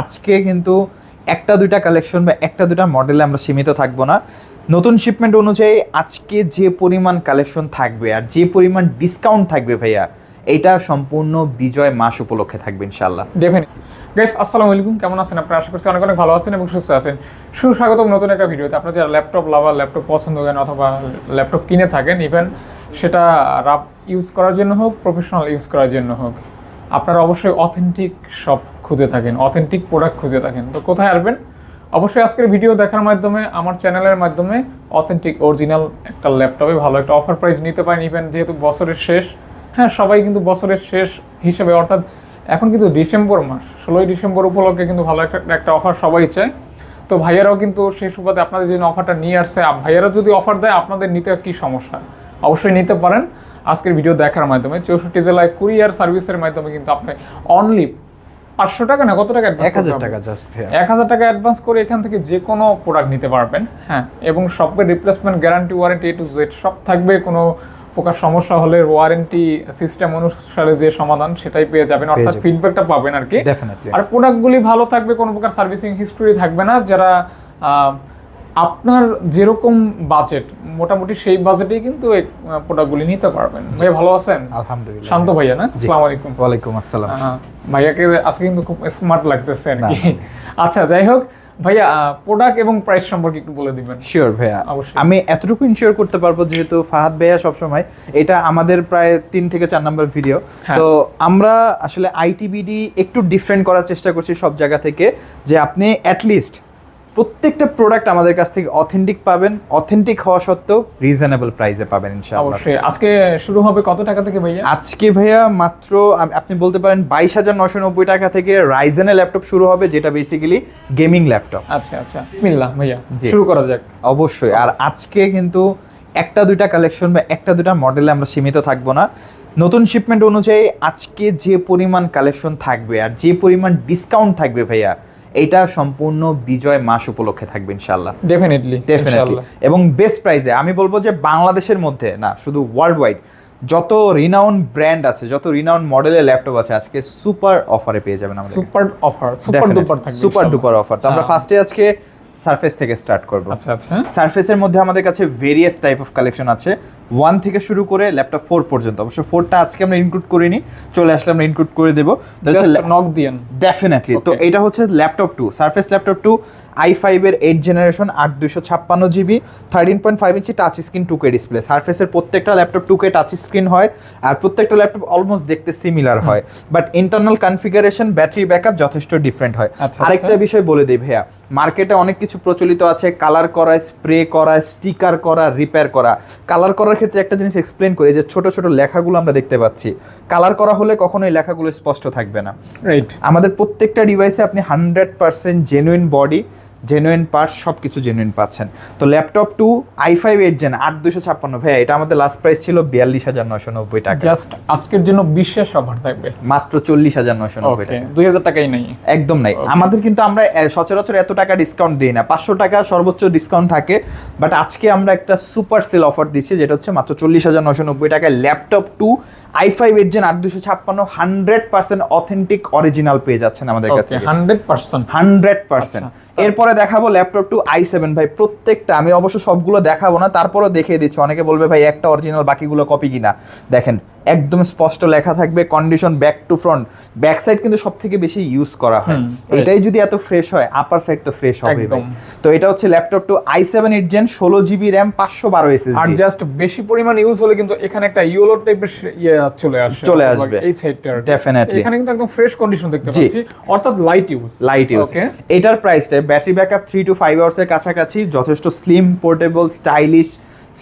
আজকে কিন্তু একটা দুইটা কালেকশন বা একটা দুইটা মডেলে আমরা সীমিত থাকব না। নতুন শিপমেন্ট অনুযায়ী আজকে যে পরিমাণ কালেকশন থাকবে আর যে পরিমাণ ডিসকাউন্ট থাকবে ভাইয়া, এটা সম্পূর্ণ বিজয় মাস উপলক্ষে থাকবে ইনশাল্লাহ ডেফিনেট গাইস আসসালামু আলাইকুম। কেমন আছেন? আপনারা আশা করছি অনেক অনেক ভালো আছেন এবং সুস্থ আছেন। সুস্বাগতম নতুন একটা ভিডিওতে আপনারা যারা ল্যাপটপ লাভার ল্যাপটপ পছন্দ করেন অথবা ল্যাপটপ কিনে থাকেন ইভেন সেটা রাফ ইউজ করার জন্য হোক প্রফেশনাল ইউজ করার জন্য হোক, আপনারা অবশ্যই অথেন্টিক সব খুঁজে থাকেন অথেন্টিক প্রোডাক্ট খুঁজে থাকেন। তো কোথায় আসবেন? অবশ্যই আজকের ভিডিও দেখার মাধ্যমে, আমার চ্যানেলের মাধ্যমে অথেন্টিক অরিজিনাল একটা ল্যাপটপে ভালো একটা অফার প্রাইস নিতে পারেন। ইভেন যেহেতু বছরের শেষ হ্যাঁ সবাই কিন্তু বছরের শেষ হিসেবে, অর্থাৎ এখন কিন্তু ডিসেম্বর মাস, ষোলোই ডিসেম্বর উপলক্ষে কিন্তু ভালো একটা একটা অফার সবাই চায়। তো ভাইয়ারাও কিন্তু সেই সুবাদে আপনাদের জন্য অফারটা নিয়ে আসছে। ভাইয়ারা যদি অফার দেয়, আপনাদের নিতে কি সমস্যা? অবশ্যই নিতে পারেন। আজকের ভিডিও দেখার মাধ্যমে, চৌষট্টি জেলায় কুরিয়ার সার্ভিসের মাধ্যমে কিন্তু আপনি অনলি পাঁচশো টাকা না কত টাকা এক হাজার টাকা জাস্ট এক হাজার টাকা অ্যাডভান্স করে এখান থেকে যে কোনো প্রোডাক্ট নিতে পারবেন হ্যাঁ এবং সবের replacement guarantee warranty A to Z সব থাকবে কোনো প্রকার সমস্যা হলে ওয়ারেন্টি সিস্টেম অনুসারে যে সমাধান সেটাই পেয়ে যাবেন অর্থাৎ। ফিডব্যাকটা পাবেন আর কি। আর প্রোডাক্টগুলি ভালো থাকবে কোনো প্রকার সার্ভিসিং হিস্টোরি থাকবে না যারা আহ, আপনার যেরকম বাজেট মোটামুটি সেই বাজেটেই কিন্তু প্রোডাক্টগুলি নিতে পারবেন। ভাই ভালো আছেন? আলহামদুলিল্লাহ। শান্ত ভাইয়া না? আসসালামু আলাইকুম ওয়ালাইকুম আসসালাম। ভাইয়াকে আজকে কিন্তু খুব স্মার্ট লাগতেছে আর কি। আচ্ছা যাই হোক ভাইয়া প্রোডাক্ট এবং প্রাইস সম্পর্কে একটু বলে দিবেন। শিওর ভাইয়া। অবশ্যই। আমি এতটুকু ইনশিওর করতে পারব যেহেতু ফাহাদ ভাইয়া সবসময় এটা আমাদের প্রায় তিন থেকে চার নম্বর ভিডিও হ্যাঁ। তো আমরা আসলে আইটিবিডি একটু ডিফারেন্ট করার চেষ্টা করছি সব জায়গা থেকে যে আপনি অ্যাটলিস্ট প্রত্যেকটা প্রোডাক্ট আমাদের কাছ থেকে অথেন্টিক পাবেন। অথেন্টিক হওয়া সত্ত্বেও রিজনেবল প্রাইসে পাবেন ইনশাআল্লাহ। অবশ্যই। আজকে শুরু হবে কত টাকা থেকে ভাইয়া? আজকে ভাইয়া মাত্র আপনি বলতে পারেন বাইশ হাজার নশো নব্বই টাকা থেকে রাইজেনের ল্যাপটপ শুরু হবে যেটা বেসিক্যালি গেমিং ল্যাপটপ আচ্ছা আচ্ছা। বিসমিল্লাহ ভাইয়া। শুরু করা যাক। অবশ্যই। আর আজকে কিন্তু একটা দুইটা কালেকশন বা একটা দুইটা মডেলে আমরা সীমিত থাকব না। নতুন শিপমেন্ট অনুযায়ী আজকে যে পরিমাণ কালেকশন থাকবে আর যে পরিমাণ ডিসকাউন্ট থাকবে ভাইয়া এটা সম্পূর্ণ বিজয় মাস উপলক্ষে থাকবে ইনশাল্লাহ ডেফিনেটলি ডেফিনেটলি এবং বেস্ট প্রাইসে আমি বলব যে বাংলাদেশের মধ্যে না শুধু ওয়ার্ল্ড ওয়াইড যত রিনাউন ব্র্যান্ড আছে যত রিনাউন মডেলের ল্যাপটপ আছে আজকে সুপার অফারে পেয়ে যাবেন আমাদের সুপার অফার সুপার ডুপার থাকবে সুপার ডুপার অফার তো আমরা হ্যাঁ। ফার্স্টে আজকে সারফেস থেকে স্টার্ট করব। আচ্ছা আচ্ছা। সারফেসের মধ্যে আমাদের কাছে ভেরিয়াস টাইপ অফ কালেকশন আছে। ওয়ান থেকে শুরু করে ল্যাপটপ ফোর পর্যন্ত। অবশ্য ফোরটা আজকে আমরা ইনক্লুড করিনি। চলে আসলে আমরা ইনক্লুড করে দেবো। নক দিয়েন ডেফিনেটলি তো এটা হচ্ছে laptop two surface laptop two i ফাইভের এইট জেনারেশন আট দুশো ছাপ্পান্ন GB thirteen point five inch touch screen two K display সার্ফেসের প্রত্যেকটা laptop two K touch screen হয় আর প্রত্যেকটা ল্যাপটপ অলমোস্ট দেখতে সিমিলার হয়। But internal configuration battery backup যথেষ্ট ডিফারেন্ট হয়। আচ্ছা, আরেকটা আচ্ছা। বিষয় বলে দিই ভাইয়া মার্কেটে অনেক কিছু প্রচলিত আছে। কালার করা স্প্রে করা স্টিকার করা রিপেয়ার করা। কালার করার ক্ষেত্রে একটা জিনিস এক্সপ্লেন করি যে ছোট ছোট লেখাগুলো আমরা দেখতে পাচ্ছি। কালার করা হলে কখনো এই লেখাগুলো স্পষ্ট থাকবে না। রাইট আমাদের প্রত্যেকটা ডিভাইসে আপনি hundred percent genuine body genuine parts সব কিছু জেনুইন পাচ্ছেন। তো laptop two i five eight gen আট দুশো ছাপ্পান্ন। ভাই এটা আমাদের লাস্ট প্রাইস ছিল বিয়াল্লিশ হাজার নশো নব্বই টাকা। জাস্ট আজকের জন্য বিশেষ অফার থাকবে। মাত্র চল্লিশ হাজার নশো নব্বই টাকা। দুই হাজার টাকাই নাই। একদম নাই. আমাদের কিন্তু আমরা সচরাচর এত টাকা ডিসকাউন্ট দিই না। পাঁচশো টাকা সর্বোচ্চ ডিসকাউন্ট থাকে। বাট আজকে আমরা একটা সুপার সেল অফার দিচ্ছি যেটা হচ্ছে মাত্র চল্লিশ হাজার নশো নব্বই টাকায় laptop two i five eight gen আট দুশো ছাপ্পান্ন হান্ড্রেড পার্সেন্ট অথেন্টিক অরিজিনাল পেয়ে যাচ্ছেন আমাদের কাছ হান্ড্রেড পার্সেন্ট হান্ড্রেড পার্সেন্ট। এরপরে দেখাবো ল্যাপটপ টু আই সেভেন ভাই, প্রত্যেকটা, আমি অবশ্য সবগুলো দেখাবো না, তারপরও দেখিয়ে দিচ্ছি। অনেকে বলবে, ভাই, একটা অরিজিনাল বাকিগুলো কপি কিনা? দেখেন একদম স্পষ্ট লেখা থাকবে condition back to front back side কিন্তু সব থেকে বেশি ইউজ করা হয়। এটাই যদি এত ফ্রেশ হয় আপার সাইড তো ফ্রেশ হবে একদম। তো এটা হচ্ছে laptop two i seven eight gen ষোলো জিবি র্যাম পাঁচশো বারো আর জাস্ট বেশি পরিমাণ ইউজ হলে কিন্তু এখানে একটা ইয়েলো টাইপের ইয়ে চলে আসে। চলে আসবে। এই সাইডটা Definitely. এখানে কিন্তু একদম ফ্রেশ কন্ডিশন দেখতে পাচ্ছি। অর্থাৎ লাইট ইউজ লাইট ইউজ এটার প্রাইসটা battery backup three to five আওয়ার্সের কাছাকাছি যথেষ্ট slim portable stylish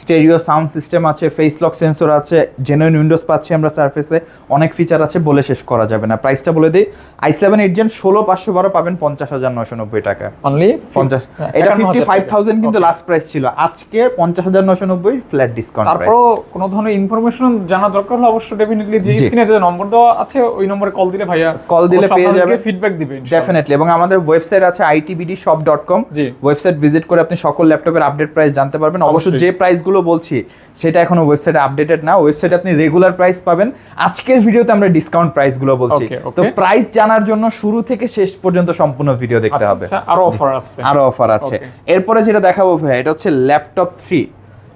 stereo sound system আছে ফেস লক সেন্সর আছে জেনুইন উইন্ডোজ পাচ্ছি আমরা সার্ফেসে অনেক ফিচার আছে বলে শেষ করা যাবে না। প্রাইসটা বলে দিই আই সেভেন এইট জেন ষোলো পাঁচশো বারো পাবেন পঞ্চাশ হাজার নশো নব্বই টাকা অনলি পঞ্চাশ এটা ফিফটি ফাইভ থাউজেন্ড কিন্তু লাস্ট প্রাইস ছিল। আজকে পঞ্চাশ হাজার নশো নব্বই ফ্ল্যাট ডিসকাউন্ট তারপরও কোনো ধরনের ইনফরমেশন জানা দরকার হলে অবশ্যই ডেফিনেটলি যে স্ক্রিনে যে নম্বর দেওয়া আছে ওই নম্বরে কল দিলে ভাইয়া কল দিলে পেয়ে যাবে। ফিডব্যাক দিবে ইনশাআল্লাহ। ডেফিনেটলি এবং আমাদের ওয়েবসাইট আছে ITBD shop dot com. Website visit করে আপনি সকল ল্যাপটপের আপডেট প্রাইস জানতে পারবেন। অবশ্য অবশ্যই। যে প্রাইস প্রাইসগুলো বলছি সেটা এখনও ওয়েবসাইটে আপডেটেড না। ওয়েবসাইটে আপনি রেগুলার প্রাইস পাবেন। আজকের ভিডিওতে আমরা ডিসকাউন্ট প্রাইসগুলো বলছি. তো প্রাইস জানার জন্য শুরু থেকে শেষ পর্যন্ত সম্পূর্ণ ভিডিও দেখতে আচ্ছা, হবে। আচ্ছা, আরও অফার আছে। আরও অফার আছে। এরপরে যেটা দেখাবো ভাই এটা হচ্ছে laptop three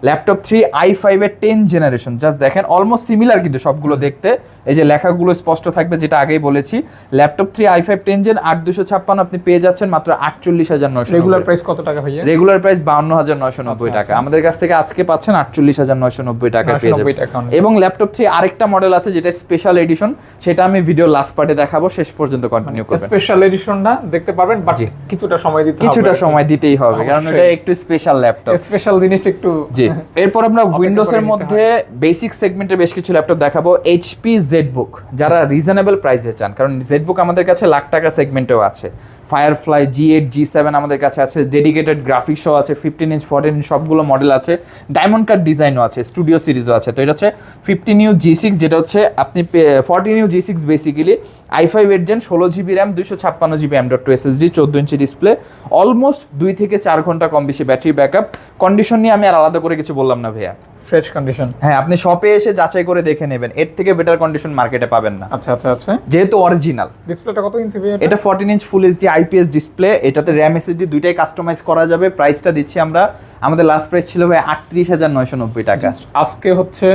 laptop three i five এর টেন জেনারেশন জাস্ট দেখেন অলমোস্ট সিমিলার কিন্তু সবগুলো দেখতে। এই যে লেখাগুলো স্পষ্ট থাকবে যেটা আগেই বলেছি laptop three i five ten gen আট দুশো ছাপ্পান্ন আপনি পেয়ে যাচ্ছেন মাত্র আটচল্লিশ হাজার নয়শো রেগুলার প্রাইস কত টাকা ভাইয়া? রেগুলার প্রাইস বাউন্ন হাজার নয়শো নব্বই আচ্ছা, টাকা। আচ্ছা। আমাদের কাছ থেকে আজকে পাচ্ছেন আটচল্লিশ হাজার নয়শো নব্বই টাকা পেয়ে 990 যাবেন। এবং ল্যাপটপ থ্রি আরেকটা মডেল আছে যেটা স্পেশাল এডিশন সেটা আমি ভিডিও লাস্ট পার্টে দেখাবো শেষ পর্যন্ত কন্টিনিউ করবেন। স্পেশাল এডিশনটা দেখতে পারবেন বাট কিছুটা সময় দিতে কিছুটা সময় দিতেই হবে কারণ এটা একটু স্পেশাল ল্যাপটপ স্পেশাল জিনিসটা একটু জি। এরপর আমরা উইন্ডোজ এর মধ্যে বেসিক সেগমেন্টে বেশ কিছু ল্যাপটপ দেখাবো। এইচপি জেডবুক যারা রিজনেবল প্রাইসে চান, কারণ জেড বুক আমাদের কাছে লাখ টাকা সেগমেন্টেও আছে। Firefly G eight G seven আমাদের কাছে আছে ডেডিকেটেড গ্রাফিক্সও আছে ফিফটিন ইঞ্চ ফোরটিন ইঞ্চ সবগুলো মডেল আছে ডায়মন্ড কার্ড ডিজাইনও আছে স্টুডিও সিরিজও আছে। তো এটা হচ্ছে ফিফটিন ইউ জি সিক্স যেটা হচ্ছে আপনি fourteen U G six basically i five eight gen ষোলো জিবি র্যাম দুইশো ছাপ্পান্ন GB M dot two S D চোদ্দ ইঞ্চি ডিসপ্লে অলমোস্ট দুই থেকে চার ঘণ্টা কম বেশি ব্যাটারি ব্যাকআপ কন্ডিশন নিয়ে আমি আর আলাদা করে কিছু বললাম না ভাইয়া। ফ্রেশ কন্ডিশন হ্যাঁ আপনি শপে এসে যাচাই করে দেখে নেবেন। এর থেকে বেটার কন্ডিশন মার্কেটে পাবেন না। আচ্ছা আচ্ছা আচ্ছা। যেহেতু অরিজিনাল ডিসপ্লেটা কত ইঞ্চি এটা? Fourteen inch full HD IPS display এটাতে র্যাম এসএসডি দুইটাই কাস্টমাইজ করা যাবে। প্রাইসটা দিচ্ছি আমরা আমাদের লাস্ট প্রাইস ছিল ভাই আটত্রিশ হাজার নয়শো নব্বই টাকা। আজকে হচ্ছে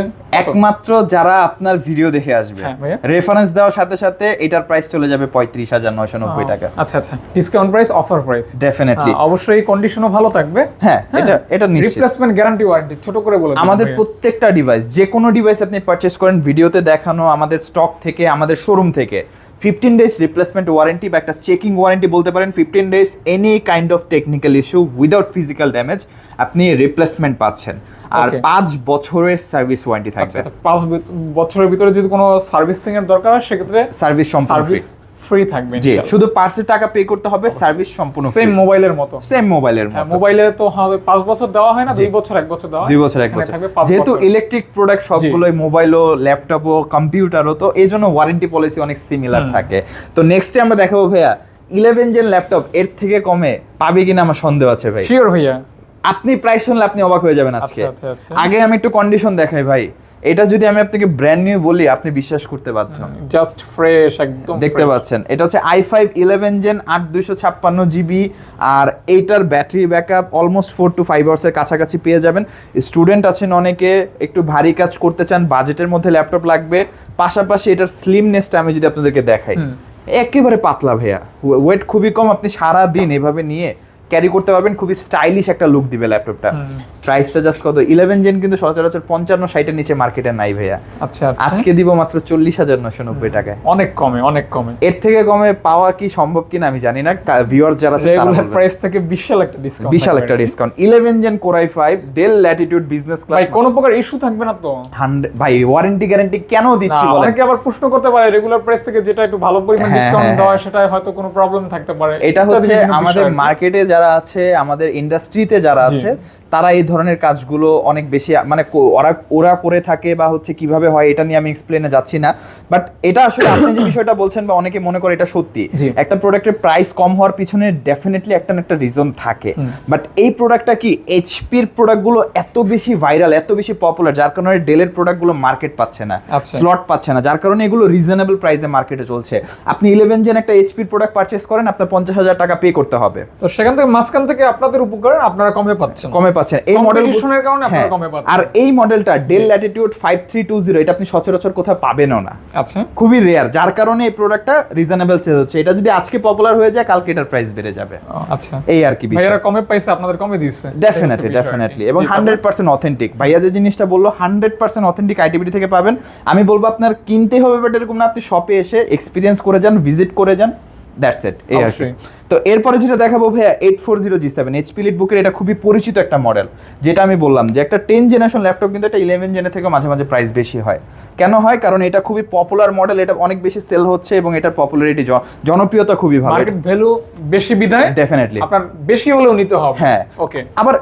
একমাত্র যারা আপনার ভিডিও দেখে আসবে। হ্যাঁ, রেফারেন্স দেওয়ার সাথে সাথে এটার প্রাইস চলে যাবে পঁয়ত্রিশ হাজার নয়শো নব্বই টাকা। আচ্ছা আচ্ছা। Discount price offer price definitely অবশ্যই কন্ডিশনও ভালো থাকবে। হ্যাঁ এটা এটা নিশ্চিত। রিপ্লেসমেন্ট গ্যারান্টি ওয়ারেন্টি ছোট করে বলে আমাদের প্রত্যেকটা ডিভাইস যে কোনো ডিভাইস আপনি পারচেস করেন ভিডিওতে দেখানো আমাদের স্টক থেকে আমাদের শোরুম থেকে ফিফটিন ডেজ রিপ্লেসমেন্ট ওয়ারেন্টি বা একটা চেকিং ওয়ারেন্টি বলতে পারেন fifteen days any kind of technical issue without physical damage আপনি রিপ্লেসমেন্ট পাচ্ছেন। আর পাঁচ বছরের সার্ভিস ওয়ারেন্টি আচ্ছা থাকবে। আচ্ছা, পাঁচ বছরের ভিতরে যদি কোনো সার্ভিসিং এর দরকার হয় সেক্ষেত্রে সার্ভিস সম্পূর্ণ ফ্রি থাকবে জি। শুধু পার্সের টাকা পে করতে হবে সার্ভিস সম্পূর্ণ সেম মোবাইলের মতো। সেম মোবাইলের হ্যাঁ মতো। মোবাইলে তো হবে পাঁচ বছর দেওয়া হয় না দুই বছর এক বছর দেওয়া হয়। দুই বছর এক এখানে বছর। যেহেতু ইলেকট্রিক প্রোডাক্ট সবগুলোই মোবাইলও ল্যাপটপও কম্পিউটারও তো এই জন্য ওয়ারেন্টি পলিসি অনেক সিমিলার থাকে। তো নেক্সটে আমরা দেখাবো ভাইয়া ইলেভেন জেন ল্যাপটপ এর থেকে কমে পাবে কিনা আমার সন্দেহ আছে ভাই। শিওর ভাইয়া। আপনি প্রাইস শুনলে আপনি অবাক হয়ে যাবেন আজকে। আচ্ছা আচ্ছা আচ্ছা। আগে আমি একটু কন্ডিশন দেখাই ভাই। এটা যদি আমি আপনাকে ব্র্যান্ড নিউ বলি আপনি বিশ্বাস করতে বাধ্য জাস্ট ফ্রেশ একদম দেখতে পাচ্ছেন। এটা হচ্ছে আই ফাইভ ইলেভেন জেন আট দুইশো ছাপ্পান্ন জিবি আর এইটার battery backup almost four to five আওয়ার্সের কাছাকাছি পেয়ে যাবেন। স্টুডেন্ট আছেন অনেকে একটু ভারী কাজ করতে চান বাজেটের মধ্যে ল্যাপটপ লাগবে। পাশাপাশি এটার স্লিমনেসটা আমি যদি আপনাদেরকে দেখাই। একেবারে পাতলা ভাইয়া। ওয়েট খুবই কম আপনি সারা দিন এভাবে নিয়ে ক্যারি করতে পারবেন। খুবই স্টাইলিশ একটা লুক দিবে ল্যাপটপটা। প্রাইসটা জাস্ট কত? ইলেভেন জেন কিন্তু সচরাচর পঞ্চান্ন ষাটের নিচে মার্কেটে নাই ভাইয়া। আচ্ছা আচ্ছা। আজকে দিব মাত্র চল্লিশ হাজার নশো নব্বই টাকায়। অনেক কমে অনেক কমে। এর থেকে কমে পাওয়া কি সম্ভব কিনা আমি জানি না। ভিউয়ার যারা আছে রেগুলার প্রাইস থেকে বিশাল একটা ডিসকাউন্ট বিশাল একটা discount eleven gen core i five Dell Latitude business class ভাই কোনো প্রকার ইস্যু থাকবে না তো। ভাই ওয়ারেন্টি গ্যারান্টি কেন দিচ্ছি বলেন? অনেকে আবার প্রশ্ন করতে পারে রেগুলার প্রাইস থেকে যেটা একটু ভালো পরিমাণ হ্যাঁ, ডিসকাউন্ট হ্যাঁ, দেওয়া হ্যাঁ। সেটা হয়তো কোনো প্রবলেম থাকতে পারে। এটা হচ্ছে আমাদের। মার্কেটে যারা আছে আমাদের ইন্ডাস্ট্রিতে যারা আছে তারা এই ধরনের কাজগুলো অনেক বেশি মানে ওরা ওরা করে থাকে বা হচ্ছে কীভাবে হয় এটা নিয়ে আমি এক্সপ্লেনে যাচ্ছি না। বাট এটা আসলে আপনি যে বিষয়টা বলছেন বা অনেকে মনে করে এটা সত্যি একটা প্রোডাক্টের প্রাইস কম হওয়ার পিছনে ডেফিনেটলি একটা না একটা রিজন থাকে। বাট এই প্রোডাক্টটা কি এইচপির প্রোডাক্টগুলো এত বেশি ভাইরাল এত বেশি পপুলার যার কারণে ডেলের প্রোডাক্টগুলো মার্কেট পাচ্ছে না আচ্ছা। স্লট পাচ্ছে না যার কারণে এগুলো রিজনেবল প্রাইসে মার্কেটে চলছে। আপনি ইলেভেন জেন একটা এইচপির প্রোডাক্ট পারচেস করেন আপনার পঞ্চাশ হাজার টাকা পে করতে হবে। তো সেখান থেকে মাঝখান থেকে আপনাদের উপকার আপনারা কমে পাচ্ছেন। কমে পাচ্ছেন। এই মডেল কারণে আপনারা কমে পাচ্ছেন। আর এই মডেলটা Dell Latitude five three two zero এটা আপনি সচরাচর কোথাও পাবেনও না। আচ্ছা। খুবই রেয়ার যার কারণে এই প্রোডাক্টটা রিজনেবল সেল হচ্ছে। এটা যদি আজকে পপুলার হয়ে যায় কালকে এটার প্রাইস বেড়ে যাবে। আচ্ছা। এই আর কি বিষয়। ভাইয়ারা কমে পাইছে আপনাদের কমে দিচ্ছে। ডেফিনেটলি ডেফিনেটলি এবং হান্ড্রেড পার্সেন্ট অথেন্টিক ভাইয়া যে জিনিসটা বলল হান্ড্রেড পার্সেন্ট অথেন্টিক আইটিভিটি থেকে পাবেন। আমি বলব আপনার কিনতে হবে বাট এরকম না আপনি শপে এসে এক্সপিরিয়েন্স করে যান ভিজিট করে যান। দ্যাটস ইট এই আর তো এরপরে যেটা দেখাবো ভাইয়া eight four zero G seven HP elite বুকের এটা খুবই পরিচিত একটা মডেল যেটা আমি বললাম যে একটা টেন জেনারেশন ল্যাপটপ কিন্তু একটা ইলেভেন জেনে থেকে মাঝে মাঝে প্রাইস বেশি হয়। কেন হয়? কারণ এটা খুবই পপুলার মডেল এটা অনেক বেশি সেল হচ্ছে এবং এটার পপুলারিটি জনপ্রিয়তা খুবই ভালো। মার্কেট ভ্যালু বেশি বিধায় ডেফিনেটলি আপনার বেশি হলেও নিতে হবে। হ্যাঁ। ওকে আবার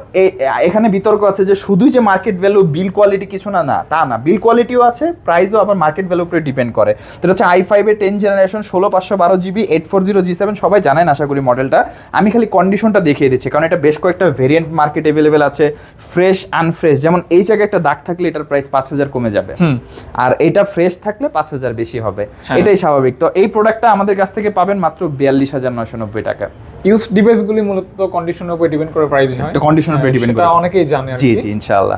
এখানে বিতর্ক আছে যে শুধুই যে মার্কেট ভ্যালু বিল কোয়ালিটি কিছু না না তা না। বিল কোয়ালিটিও আছে প্রাইসও আবার মার্কেট ভ্যালু উপরে ডিপেন্ড করে। তো হচ্ছে আই ফাইভের টেন জেনারেশন ষোলো পাঁচশো বারো GB eight four zero G seven সবাই জানেন আশা করি মডেলটা আমি খালি কন্ডিশনটা দেখিয়ে দিচ্ছি কারণ এটা বেশ কয়েকটা ভেরিয়েন্ট মার্কেট অ্যাভেলেবেল আছে ফ্রেশ আনফ্রেশ যেমন এই জায়গায় একটা দাগ থাকলে এটার প্রাইস পাঁচ হাজার কমে যাবে। হুম। আর এটা ফ্রেশ থাকলে পাঁচ হাজার বেশি হবে হ্যাঁ। এটাই স্বাভাবিক তো এই প্রোডাক্টটা আমাদের কাছ থেকে পাবেন মাত্র বিয়াল্লিশ হাজার নয়শো নব্বই টাকা ইউজ ডিভাইসগুলি মূলত কন্ডিশনের উপর ডিপেন্ড করে প্রাইস হয় এর উপরে হ্যাঁ, depend সেটা করে। অনেকেই জানে আর জি কি। জি ইনশাআল্লাহ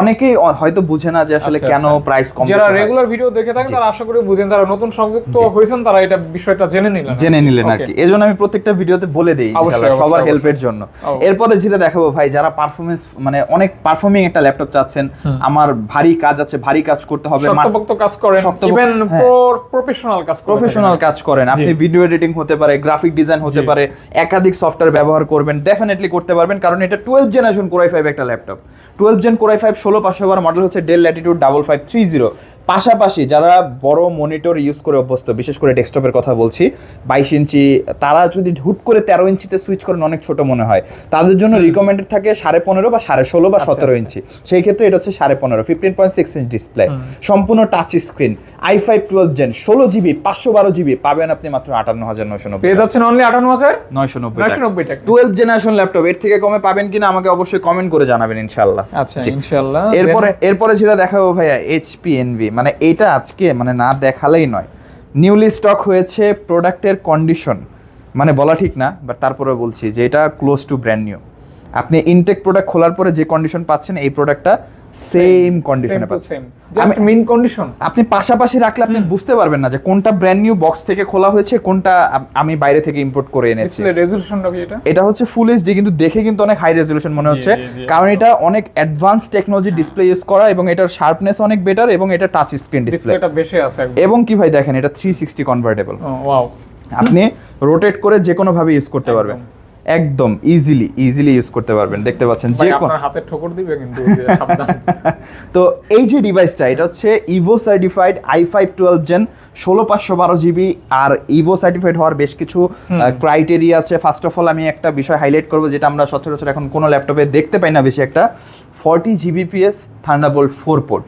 অনেকেই হয়তো বুঝে না যে আসলে আচ্ছা, কেন আচ্ছা। প্রাইস কম যারা রেগুলার ভিডিও দেখে থাকেন তারা আশা করি বুঝেন যারা নতুন সংযুক্ত হয়েছেন তারা এটা বিষয়টা জেনে নিলেন জেনে নিলেন আর. কি এজন্য আমি প্রত্যেকটা ভিডিওতে বলে দিই ইনশাআল্লাহ, সবার। হেল্পের জন্য। এরপরে যেটা দেখাবো ভাই যারা পারফরমেন্স মানে অনেক পারফর্মিং একটা ল্যাপটপ চাচ্ছেন আমার ভারী কাজ আছে ভারী কাজ করতে হবে শক্তপোক্ত কাজ করেন ইভেন হ্যাঁ। প্রফেশনাল কাজ করেন প্রফেশনাল কাজ করেন। আপনি ভিডিও এডিটিং হতে পারে গ্রাফিক ডিজাইন হতে পারে একাধিক সফটওয়্যার ব্যবহার করবেন ডেফিনেটলি করতে পারবেন কারণ এটা twelve generation core i five একটা laptop twelve gen core i five ষোলো পাঁচশো বার মডেল হচ্ছে Dell Latitude double five three zero পাশাপাশি যারা বড় মনিটর ইউজ করে অভ্যস্ত বিশেষ করে ডেস্কটপের কথা বলছি বাইশ ইঞ্চি তারা যদি হুট করে তেরো ইঞ্চিতে সুইচ করেন অনেক ছোট মনে হয়। তাদের জন্য রিকমেন্ডেড থাকে সাড়ে পনেরো বা সাড়ে ষোলো বা আচ্ছা, সতেরো আচ্ছা। ইঞ্চি। সেই ক্ষেত্রে এটা হচ্ছে সাড়ে পনেরো fifteen point six inch display সম্পূর্ণ touch screen i five twelve gen ষোলো জিবি পাঁচশো বারো জিবি পাবেন আপনি মাত্র আটান্ন হাজার নয়শো নব্বই পেয়ে যাচ্ছেন অনলি আটান্ন হাজার নয়শো নব্বই নয়শো নব্বই টাকা। টুয়েলভ জেনারেশন ল্যাপটপ এর থেকে কমে পাবেন কিনা আমাকে অবশ্যই কমেন্ট করে জানাবেন ইনশাল্লাহ আচ্ছা। ইনশাআল্লাহ। এরপরে এরপরে যেটা দেখাবো ভাইয়া এইচপি এনভি মানে এটা আজকে মানে না দেখালেই নয়। নিউলি স্টক হয়েছে প্রোডাক্টের কন্ডিশন মানে বলা ঠিক না বাট তারপরে বলছি যে এটা ক্লোজ টু ব্র্যান্ড নিউ আপনি ইনটেক প্রোডাক্ট খোলার পরে যে কন্ডিশন পাচ্ছেন এই প্রোডাক্টটা সেম কন্ডিশনে পাচ্ছেন সেম জাস্ট মিন কন্ডিশন আপনি পাশাপাশি রাখলে আপনি বুঝতে পারবেন না যে কোনটা ব্র্যান্ড নিউ বক্স থেকে খোলা হয়েছে কোনটা আমি বাইরে থেকে ইম্পোর্ট করে এনেছি। ডিসপ্লে রেজোলিউশনটা কি এটা? এটা হচ্ছে ফুল এইচডি কিন্তু দেখে কিন্তু অনেক হাই রেজলিউশন মনে হচ্ছে। কারণ এটা অনেক অ্যাডভান্স টেকনোলজি ডিসপ্লে ইউজ করা এবং এটার শার্পনেস অনেক বেটার এবং এটা টাচ স্ক্রিন ডিসপ্লে এটা বেশি আছে এবং কি ভাই দেখেন এটা থ্রি সিক্সটি কনভার্টেবল ওয়াও আপনি রোটেট করে যে কোনো ভাবে ইউজ করতে পারবেন। একদম ইজিলি ইজিলি ইউজ করতে পারবেন। দেখতে পাচ্ছেন যে কোন আপনার হাতে ঠোকর দিবে কিন্তু তো এই যে ডিভাইসটা এটা হচ্ছে Evo certified i five twelve gen ষোলো পাঁচশো বারো জিবি আর ইভো সার্টিফাইড হওয়ার বেশ কিছু ক্রাইটেরিয়া আছে। ফার্স্ট অফ অল আমি একটা বিষয় হাইলাইট করব যেটা আমরা সচরাচর এখন কোনো ল্যাপটপে দেখতে পাই না বেশি একটা। Forty Gbps Thunderbolt four port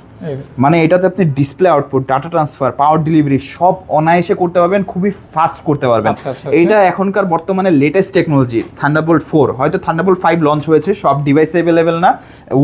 মানে এটাতে আপনি display output data transfer power delivery সব অনায়াসে করতে পারবেন খুবই ফাস্ট করতে পারবেন। আচ্ছা, আচ্ছা, এখনকার বর্তমানে লেটেস্ট টেকনোলজি থান্ডারবোল্ট ফোর হয়তো থান্ডারবোল্ট ফাইভ লঞ্চ হয়েছে সব ডিভাইসে অ্যাভেলেবেল না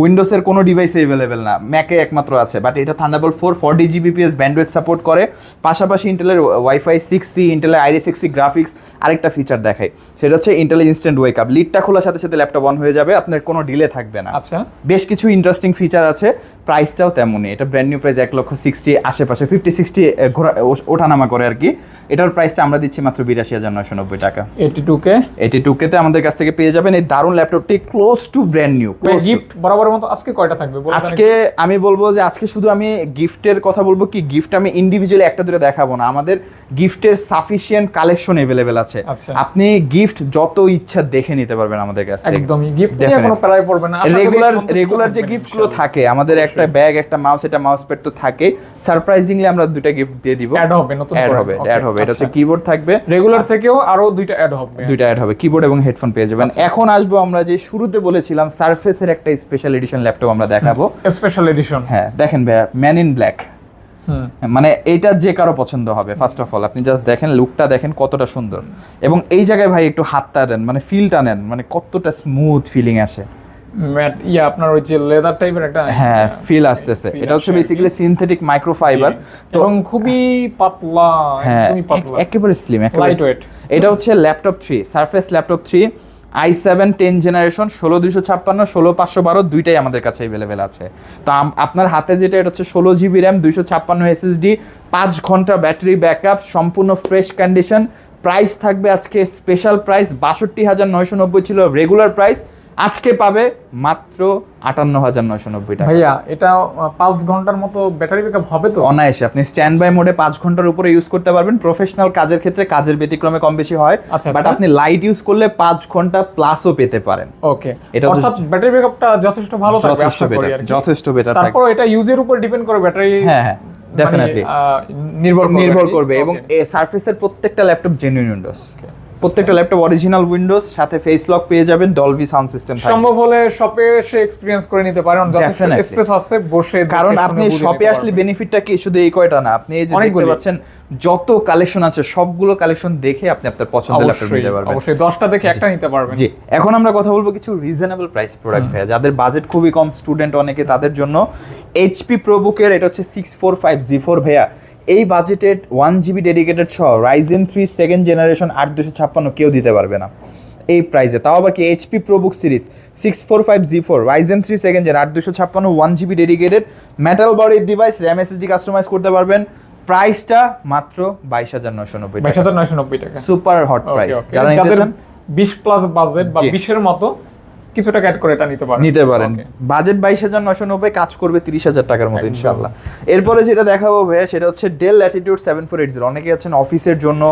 উইন্ডোজের কোনো ডিভাইসে অ্যাভেলেবেল না ম্যাকে একমাত্র আছে। বাট এটা Thunderbolt four forty Gbps bandwidth support করে। পাশাপাশি ইন্টেলের ওয়াইফাই সিক্স সি ইন্টেলের আইডি সিক্স সি গ্রাফিক্স আরেকটা ফিচার দেখায়। সেটা হচ্ছে ইন্টেলের ইনস্ট্যান্ট ওয়েক আপ লিডটা খোলার সাথে সাথে ল্যাপটপ অন হয়ে যাবে আপনার কোনো ডিলে থাকবে না। আচ্ছা। বেশ কিছু ইন্টারেস্টিং ফিচার আছে। প্রাইসটাও তেমনই। এটা ব্র্যান্ড নিউ প্রাইস এক লক্ষ সিক্সটি আশেপাশে ফিফটি সিক্সটি ঘোরা ওঠানামা করে আর কি। এটার প্রাইসটা আমরা দিচ্ছি মাত্র বিরাশি হাজার নয়শো নব্বই টাকা। এইটি টু কে এটি টুকেতে আমাদের কাছ থেকে পেয়ে যাবেন এই দারুণ ল্যাপটপটি close to brand new gift বরাবর মতো আজকে কয়টা থাকবে? আজকে আমি বলব যে আজকে শুধু আমি গিফটের কথা বলব কি? গিফট আমি ইন্ডিভিজুয়ালি একটা দুটো দেখাবো না। আমাদের গিফটের সাফিসিয়েন্ট কালেকশন এভেলেবেল আছে। আচ্ছা। আপনি গিফট যত ইচ্ছা দেখে নিতে পারবেন আমাদের কাছ থেকে। একদমই। গিফট নিয়ে. কোনো প্যারাই পড়বে না। রেগুলার রেগুলার যে গিফটগুলো থাকে আমাদের একটা ব্যাগ একটা মাউস এটা মাউস প্যাড তো থাকে সারপ্রাইজিংলি আমরা দুটো গিফট দিয়ে দিব। Add হবে, নতুন অ্যাড হবে অ্যাড হবে। এটা হচ্ছে আচ্ছা। কিবোর্ড থাকবে। রেগুলার থেকেও আরও দুইটা অ্যাড হবে। দুইটা অ্যাড হবে কিবোর্ড এবং হেডফোন পেয়ে যাবেন। আচ্ছা। এখন আসব আমরা যে শুরুতে বলেছিলাম সারফেসের একটা স্পেশাল এডিশন ল্যাপটপ আমরা দেখাবো। স্পেশাল এডিশন হ্যাঁ দেখেন ভাইয়া ম্যান ইন ব্ল্যাক মানে এইটা যে কারও পছন্দ হবে ফার্স্ট অফ অল আপনি জাস্ট দেখেন লুকটা দেখেন কতটা সুন্দর। এবং এই জায়গায় ভাই একটু হাতটা নেন মানে ফিলটা নেন মানে কতটা স্মুথ ফিলিং আসে। ম্যাট ইয়া আপনার ওই যে লেদার টাইপের একটা হ্যাঁ ফিল আসতেছে। এটা হচ্ছে। বেসিক্যালি সিনথেটিক মাইক্রোফাইবার তো এবং খুবই পাতলা হ্যাঁ একদমই পাতলা। একেবারে স্লিম Lightweight. এটা হচ্ছে laptop three surface laptop three i seven ten generation ষোলো দুইশো ছাপ্পান্ন ষোলো পাঁচশো বারো দুইটাই আমাদের কাছে অ্যাভেলেবেল আছে। তো আপনার হাতে যেটা এটা হচ্ছে ষোলো জিবি র্যাম দুইশো ছাপ্পান্ন এসএসডি পাঁচ ঘণ্টা ব্যাটারি ব্যাকআপ সম্পূর্ণ ফ্রেশ কন্ডিশন প্রাইস থাকবে আজকে স্পেশাল প্রাইস বাষট্টি হাজার নয়শো নব্বই ছিল রেগুলার প্রাইস আজকে পাবে মাত্র আটান্ন হাজার নয়শো নব্বই টাকা। ভাইয়া এটা পাঁচ ঘণ্টার মতো ব্যাটারি ব্যাকআপ হবে তো? অনায়াসে। আপনি স্ট্যান্ড বাই মোডে পাঁচ ঘণ্টার উপরে ইউজ করতে পারবেন। প্রফেশনাল কাজের ক্ষেত্রে কাজের ব্যতিক্রমে কম বেশি হয়। আচ্ছা, বাট আচ্ছা। আপনি লাইট ইউজ করলে পাঁচ ঘণ্টা প্লাসও পেতে পারেন। ওকে এটা অর্থাৎ ব্যাটারি ব্যাকআপটা যথেষ্ট ভালো থাকবে যথেষ্ট বেটার যথেষ্ট বেটার তারপর এটা ইউজের উপর ডিপেন্ড করে ব্যাটারি হ্যাঁ হ্যাঁ Definitely. নির্ভর নির্ভর করবে এবং. সার্ফেসের প্রত্যেকটা ল্যাপটপ জেনুইন উইন্ডোজ প্রত্যেকটা ল্যাপটপ অরিজিনাল উইন্ডোজ সাথে ফেস লক পেয়ে যাবেন ডলবি সাউন্ড সিস্টেম সম্ভব হলে শপে এসে এক্সপিরিয়েন্স করে নিতে পারেন যথেষ্ট স্পেস আছে বসে কারণ আপনি শপে আসলে। বেনিফিটটা কি? শুধু এই কয়টা না আপনি এই যে দেখতে পাচ্ছেন যত কালেকশন আছে সবগুলো কালেকশন দেখে আপনি আপনার পছন্দের ল্যাপটপ নিতে পারবেন। অবশ্যই। দশটা দেখে একটা নিতে পারবেন। জি। এখন আমরা কথা বলব কিছু রিজনেবল প্রাইস প্রোডাক্ট ভাইয়া যাদের বাজেট খুবই কম স্টুডেন্ট অনেকে তাদের জন্য এইচপি প্রোবুকের এটা হচ্ছে six four five G four ভাইয়া। এই বাজেটেড ওয়ান জিবি ডেডিকেটেড সহ রাইজেন থ্রি সেকেন্ড জেনারেশন আট দুশো ছাপ্পান্ন কেউ দিতে পারবে না। এই প্রাইসে তাও আবার কি HP ProBook series six four five G four Ryzen three second gen আট দুশো ছাপ্পান্ন ওয়ান জিবি ডেডিকেটেড মেটাল বডির ডিভাইস র্যাম এসএসডি কাস্টমাইজ করতে পারবেন। প্রাইসটা মাত্র বাইশ হাজার নয়শো নব্বই বাইশ হাজার নয়শো নব্বই টাকা। সুপার হট প্রাইস যারা বিশ প্লাস বাজেট বা বিশের মতো কিছু টাকা অ্যাড করে এটা নিতে পারেন। নিতে পারেন। বাজেট বাইশ হাজার নশো নব্বই কাজ করবে তিরিশ হাজার টাকার মতো। ইনশাল্লাহ এরপরে যেটা দেখাবো ভাইয়া সেটা হচ্ছে Dell Latitude seven four eight zero অনেকে আছেন অফিসের জন্য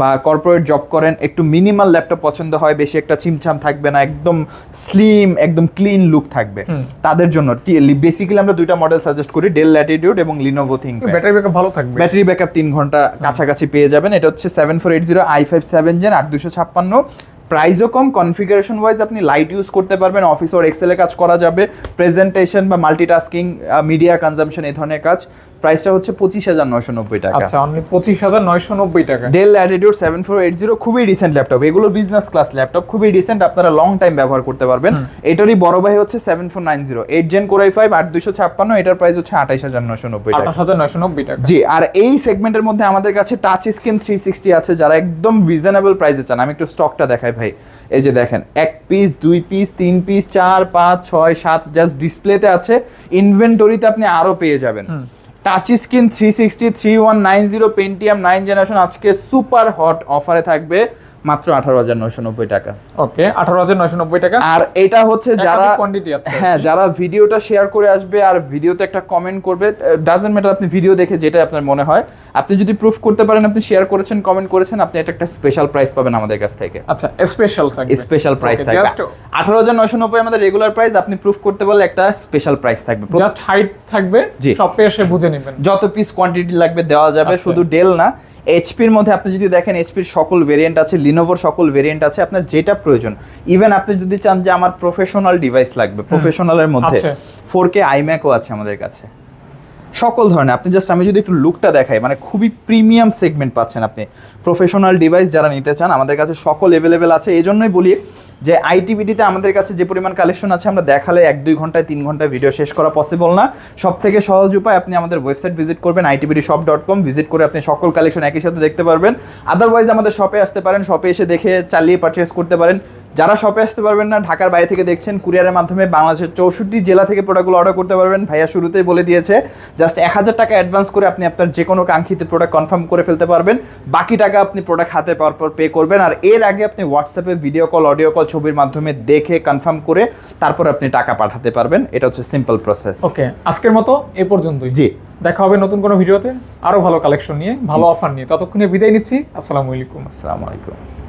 বা কর্পোরেট জব করেন একটু মিনিমাল ল্যাপটপ পছন্দ হয় বেশি একটা চিমচাম থাকবে না একদম স্লিম একদম ক্লিন লুক থাকবে। তাদের জন্য বেসিক্যালি আমরা দুইটা মডেল সাজেস্ট করি ডেল ল্যাটিটিউড এবং লিনোভো থিঙ্ক ব্যাটারি ব্যাকআপ ভালো থাকবে। ব্যাটারি ব্যাকআপ তিন ঘণ্টা কাছাকাছি পেয়ে যাবেন। এটা হচ্ছে seven four eight zero i five seven gen আট দুশো ছাপ্পান্ন। প্রাইসও কম কনফিগারেশন ওয়াইজ আপনি লাইট ইউজ করতে পারবেন অফিস ওর এক্সেলে কাজ করা যাবে প্রেজেন্টেশন বা মাল্টিটাস্কিং মিডিয়া কনজামশন এই ধরনের কাজ। প্রাইসটা হচ্ছে পঁচিশ হাজার নয়শো নব্বই টাকা। আচ্ছা অনলি পঁচিশ হাজার নয়শো নব্বই টাকা। Dell Latitude seven four eight zero খুবই রিসেন্ট ল্যাপটপ এগুলো বিজনেস ক্লাস ল্যাপটপ খুবই রিসেন্ট আপনারা লং টাইম ব্যবহার করতে পারবেন। এটারই বড় ভাই হচ্ছে seven four nine zero eight gen core i five আট দুশো ছাপ্পান্ন এটার প্রাইস হচ্ছে আঠাইশ হাজার নয়শো নব্বই টাকা। হাজার নয়শো নব্বই টাকা। জি আর এই সেগমেন্টের মধ্যে আমাদের কাছে টাচ স্ক্রিন থ্রি সিক্সটি আছে যারা একদম রিজনেবল প্রাইসে চান। আমি একটু স্টকটা দেখাই ভাই। এই যে দেখেন এক পিস দুই পিস তিন পিস চার পাঁচ ছয় সাত জাস্ট ডিসপ্লেতে আছে। ইনভেন্টরিতে আপনি আরও পেয়ে যাবেন। Touch screen three sixty three one nine zero Pentium nine generation আজকে সুপার হট অফারে থাকবে। মাত্র আঠারো হাজার নয়শো নব্বই টাকা। ওকে আঠারো হাজার নয়শো নব্বই টাকা। আর এটা হচ্ছে যারা quantity আছে। হ্যাঁ যারা ভিডিওটা শেয়ার করে আসবে আর ভিডিওতে একটা কমেন্ট করবে ডাজেন্ট ম্যাটার আপনি ভিডিও দেখে যেটা আপনার মনে হয়। আপনি যদি প্রুফ করতে পারেন আপনি শেয়ার করেছেন কমেন্ট করেছেন আপনি একটা স্পেশাল প্রাইস পাবেন আমাদের কাছ থেকে। আচ্ছা স্পেশাল থাকবে। স্পেশাল প্রাইস থাকবে। আঠারো হাজার নয়শো নব্বই আমাদের রেগুলার প্রাইস আপনি প্রুফ করতে পারলে একটা স্পেশাল প্রাইস থাকবে। জাস্ট হাইট থাকবে। শপে এসে বুঝে নেবেন। যত পিস কোয়ান্টিটি লাগবে দেওয়া যাবে আচ্ছা। শুধু ডেল না এইচপির মধ্যে আপনি যদি দেখেন এইচপির সকল ভেরিয়েন্ট আছে লিনোভোর সকল ভেরিয়েন্ট আছে আপনার যেটা প্রয়োজন ইভেন আপনি যদি চান যে আমার প্রফেশনাল ডিভাইস লাগবে প্রফেশনালের মধ্যে ফোর কে আইম্যাকও আছে আমাদের কাছে। সকল ধরনের। আপনি জাস্ট আমি যদি একটু লুকটা দেখাই মানে খুবই প্রিমিয়াম সেগমেন্ট পাচ্ছেন আপনি। প্রফেশনাল ডিভাইস যারা নিতে চান, আমাদের কাছে সকল অ্যাভেলেবেল আছে। এই জন্যই বলি যে আইটিভিটিতে আমাদের কাছে যে পরিমাণ কালেকশন আছে, আমরা দেখালে এক, দুই ঘন্টায়, তিন ঘন্টায় ভিডিও শেষ করা পসিবল না। সব থেকে সহজ উপায়, আপনি আমাদের ওয়েবসাইট ভিজিট করবেন ITVT shop dot com visit করে আপনি সকল কালেকশন একই সাথে দেখতে পারবেন। আদারওয়াইজ আমাদের শপে আসতে পারেন শপে এসে দেখে চালিয়ে পারচেস করতে পারেন। যারা শপে আসতে পারবেন না ঢাকার বাইরে থেকে দেখছেন কুরিয়ারের মাধ্যমে বাংলাদেশের চৌষট্টি জেলা থেকে প্রোডাক্টগুলো অর্ডার করতে পারবেন। ভাইয়া শুরুতেই বলে দিয়েছে জাস্ট এক হাজার টাকা অ্যাডভান্স করে আপনি আপনার যে কোনো কাঙ্ক্ষিত প্রোডাক্ট কনফার্ম করে ফেলতে পারবেন। বাকি টাকা আপনি প্রোডাক্ট হাতে পাওয়ার পর পে করবেন। আর এর আগে আপনি হোয়াটসঅ্যাপে ভিডিও কল অডিও কল ছবির মাধ্যমে দেখে কনফার্ম করে তারপর আপনি টাকা পাঠাতে পারবেন। এটা হচ্ছে সিম্পল প্রসেস ওকে আজকের মতো এ পর্যন্তই। জি। দেখা হবে নতুন কোনো ভিডিওতে আরও ভালো কালেকশন নিয়ে ভালো অফার নিয়ে। ততক্ষণে বিদায় নিচ্ছি। আসসালামু আলাইকুম। আসসালামু আলাইকুম।